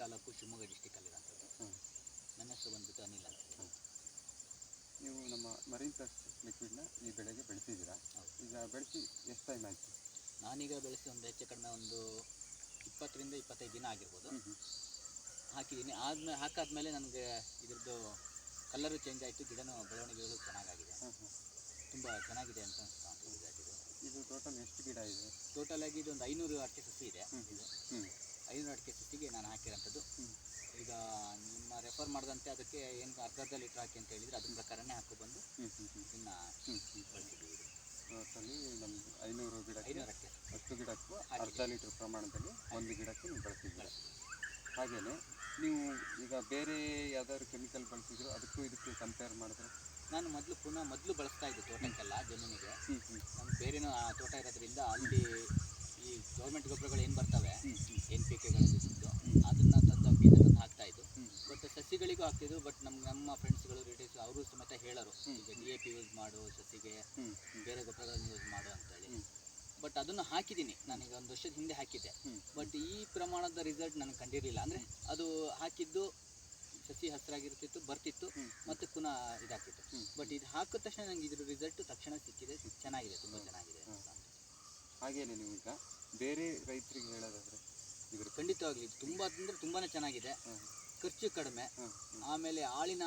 ತಾಲೂಕು ಶಿವಮೊಗ್ಗ ಡಿಸ್ಟಿಕಲ್ಲಿರೋಂಥದ್ದು ನನ್ನ ಹೆಸರು ಬಂದ್ಬಿಟ್ಟು ಅನಿಲ್ ಅಂತ ನೀವು ನಮ್ಮ ಮರೀನ್ ಪ್ಲಸ್ ಲಿಕ್ವಿಡ್ನ ಈ ಬೆಳೆಗೆ ಬೆಳೆಸಿದ್ದೀರಾ? ಈಗ ಬೆಳೆಸಿ ಎಷ್ಟು ಟೈಮ್ ಆಯಿತು? ನಾನೀಗ ಬೆಳೆಸಿ ಒಂದು ಹೆಚ್ಚು ಕಡಿಮೆ ಒಂದು ಇಪ್ಪತ್ತರಿಂದ ಇಪ್ಪತ್ತೈದು ದಿನ ಆಗಿರ್ಬೋದು. ಹಾಕಿದ್ದೀನಿ. ಆದ್ಮೇಲೆ ಹಾಕಾದ್ಮೇಲೆ ನನಗೆ ಇದ್ರದ್ದು ಕಲರು ಚೇಂಜ್ ಆಯಿತು. ಗಿಡನೂ ಬೆಳವಣಿಗೆಗಳು ಚೆನ್ನಾಗಾಗಿದೆ. ತುಂಬ ಚೆನ್ನಾಗಿದೆ ಅಂತ ಅನಿಸ್ತಾ ಇದು ಟೋಟಲ್ ಎಷ್ಟು ಗಿಡ ಇದೆ? ಟೋಟಲ್ ಆಗಿ ಇದೊಂದು ಐನೂರು ಅರ್ಚೆ ಸಸಿ ಇದೆ. ಇದು ಅಡಿಕೆ ಸುತ್ತಿಗೆ ನಾನು ಹಾಕಿರೋಂಥದ್ದು. ಈಗ ನಿಮ್ಮ ರೆಫರ್ ಮಾಡಿದಂತೆ ಅದಕ್ಕೆ ಏನು ಅರ್ಧ ಅರ್ಧ ಲೀಟ್ರ್ ಹಾಕಿ ಅಂತ ಹೇಳಿದರೆ ಅದ್ರ ಪ್ರಕಾರನೇ ಹಾಕಿಕೊಂಡು ಬಂದು ಹ್ಞೂ ಹ್ಞೂ ಇದನ್ನ ಹ್ಞೂ ಹ್ಞೂ ಬಳಸಿದ್ದೀವಿ ಅಲ್ಲಿ ನಮ್ಗೆ ಐನೂರು ಗಿಡಕ್ಕೆ ಐನೂರಕ್ಕೆ. ಹತ್ತು ಅಷ್ಟು ಗಿಡಕ್ಕೂ. ಅರ್ಧ ಲೀಟ್ರ್ ಪ್ರಮಾಣದಲ್ಲಿ ಒಂದು ಗಿಡಕ್ಕೆ ನೀವು ಬಳಸಿದ್ದೀರಾ ಹಾಗೆಯೇ ನೀವು ಈಗ ಬೇರೆ ಯಾವ್ದಾದ್ರು ಕೆಮಿಕಲ್ ಬಳಸಿದ್ರು ಅದಕ್ಕೂ ಇದಕ್ಕೆ ಕಂಪೇರ್ ಮಾಡಿದ್ರೆ? ನಾನು ಮೊದಲು ಪುನಃ ಮೊದಲು ಬಳಸ್ತಾ ಇದ್ದೆ ತೋಟಕ್ಕೆಲ್ಲ ಜಮೀನಿಗೆ. ಬೇರೆನೂ ತೋಟ ಇರೋದ್ರಿಂದ ಅಲ್ಲಿ ಈ ಗೌರ್ಮೆಂಟ್ ಗೊಬ್ಬರಗಳು ಏನು ಬರ್ತವೆ ಹ್ಞೂ ಹ್ಞೂ ಎನ್ ಪಿ ಕೆಗಳಿದ್ದು ಅದನ್ನ ತಂದು ಬೀಜ ತಂದು ಹಾಕ್ತಾ ಇದ್ದು ಹ್ಞೂ ಬಟ್ ಸಸಿಗಳಿಗೂ ಬಟ್ ನಮ್ಗೆ ನಮ್ಮ ಫ್ರೆಂಡ್ಸ್ಗಳು ರಿಲೇಟಿವ್ಸ್ ಅವರು ಸಮೇತ ಹೇಳೋರು. ಈಗ ಡಿ ಎ ಪಿ ಯೂಸ್ ಮಾಡು ಸಸಿಗೆ ಬೇರೆ ಗೊಬ್ಬರಗಳನ್ನು ಯೂಸ್ ಮಾಡು ಅಂತೇಳಿ. ಹೇಳಿ ಬಟ್ ಅದನ್ನು ಹಾಕಿದ್ದೀನಿ ನಾನೀಗ ಒಂದು ವರ್ಷದ ಹಿಂದೆ ಹಾಕಿದ್ದೆ. ಬಟ್ ಈ ಪ್ರಮಾಣದ ರಿಸಲ್ಟ್ ನನಗೆ ಕಂಡಿರಲಿಲ್ಲ. ಅಂದರೆ ಅದು ಹಾಕಿದ್ದು ಸಸಿ ಹಸಿರಾಗಿರ್ತಿತ್ತು ಬರ್ತಿತ್ತು. ಮತ್ತೆ ಪುನಃ ಇದಾಗ್ತಿತ್ತು. ಬಟ್ ಇದು ಹಾಕಿದ ತಕ್ಷಣ ನನಗೆ ಇದ್ರ ರಿಸಲ್ಟ್ ತಕ್ಷಣ ಸಿಕ್ಕಿದೆ ಚೆನ್ನಾಗಿದೆ ತುಂಬ ಚೆನ್ನಾಗಿದೆ. ಹಾಗೇನೆ ನೀವು ಈಗ ಬೇರೆ ರೈತರಿಗೆ ಹೇಳೋದಾದ್ರೆ ಇದ್ರ ಖಂಡಿತವಾಗ್ಲಿ ತುಂಬ ಅಂದರೆ ತುಂಬಾ ಚೆನ್ನಾಗಿದೆ. ಖರ್ಚು ಕಡಿಮೆ. ಆಮೇಲೆ ಆಳಿನ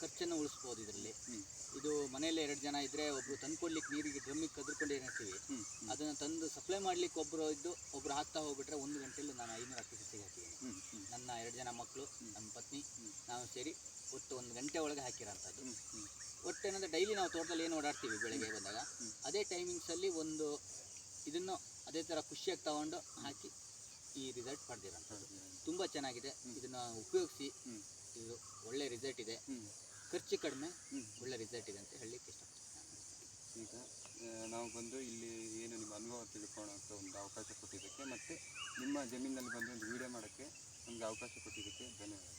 ಖರ್ಚನ್ನು ಉಳಿಸ್ಬೋದು ಇದರಲ್ಲಿ. ಇದು ಮನೆಯಲ್ಲಿ ಎರಡು ಜನ ಇದ್ದರೆ ಒಬ್ರು ತಂದ್ಕೊಡ್ಲಿಕ್ಕೆ ನೀರಿಗೆ ಡ್ರಮ್ಮಿಗೆ ಕದ್ಕೊಂಡು ಏನಿರ್ತೀವಿ ಅದನ್ನು ತಂದು ಸಪ್ಲೈ ಮಾಡ್ಲಿಕ್ಕೆ ಒಬ್ಬರು ಇದ್ದು ಒಬ್ರು ಹಾಕ್ತಾ ಹೋಗ್ಬಿಟ್ರೆ ಒಂದು ಗಂಟೆಯಲ್ಲಿ ನಾನು ಐನೂರು ಅಕ್ಕಿ ಸಸಿಗೆ ಹಾಕಿದ್ದೀನಿ ನನ್ನ ಎರಡು ಜನ ಮಕ್ಕಳು ನಮ್ಮ ಪತ್ನಿ. ನಾವು ಸೇರಿ ಒಟ್ಟು ಒಂದು ಗಂಟೆ ಒಳಗೆ ಹಾಕಿರೋಂಥದ್ದು ಒಟ್ಟು ಏನಂದರೆ ಡೈಲಿ ನಾವು ತೋಟದಲ್ಲಿ ಏನು ಓಡಾಡ್ತೀವಿ ಬೆಳಗ್ಗೆ ಬಂದಾಗ. ಅದೇ ಟೈಮಿಂಗ್ಸಲ್ಲಿ ಒಂದು ಇದನ್ನು ಅದೇ ಥರ ಖುಷಿಯಾಗಿ ತಗೊಂಡು ಹಾಕಿ ಈ ರಿಸಲ್ಟ್ ಪಡೆದಿರೋಂಥದ್ದು ತುಂಬ ಚೆನ್ನಾಗಿದೆ. ಇದನ್ನು ಉಪಯೋಗಿಸಿ. ಹ್ಞೂ ಇದು ಒಳ್ಳೆ ರಿಸಲ್ಟ್ ಇದೆ. ಹ್ಞೂ ಖರ್ಚು ಕಡಿಮೆ ಹ್ಞೂ ಒಳ್ಳೆ ರಿಸಲ್ಟ್ ಇದೆ ಅಂತ ಹೇಳಲಿಕ್ಕೆ ಇಷ್ಟಪಡ್ತೀನಿ. ಈಗ ನಾವು ಬಂದು ಇಲ್ಲಿ ಏನು ನಿಮ್ಮ ಅನುಭವ ತಿಳ್ಕೊಳ್ಳೋಂಥ ಒಂದು ಅವಕಾಶ ಕೊಟ್ಟಿದ್ದಕ್ಕೆ ಮತ್ತು ನಿಮ್ಮ ಜಮೀನಲ್ಲಿ ಬಂದು ಒಂದು ವಿಡಿಯೋ ಮಾಡೋಕ್ಕೆ ನಮಗೆ ಅವಕಾಶ ಕೊಟ್ಟಿದ್ದಕ್ಕೆ ಧನ್ಯವಾದ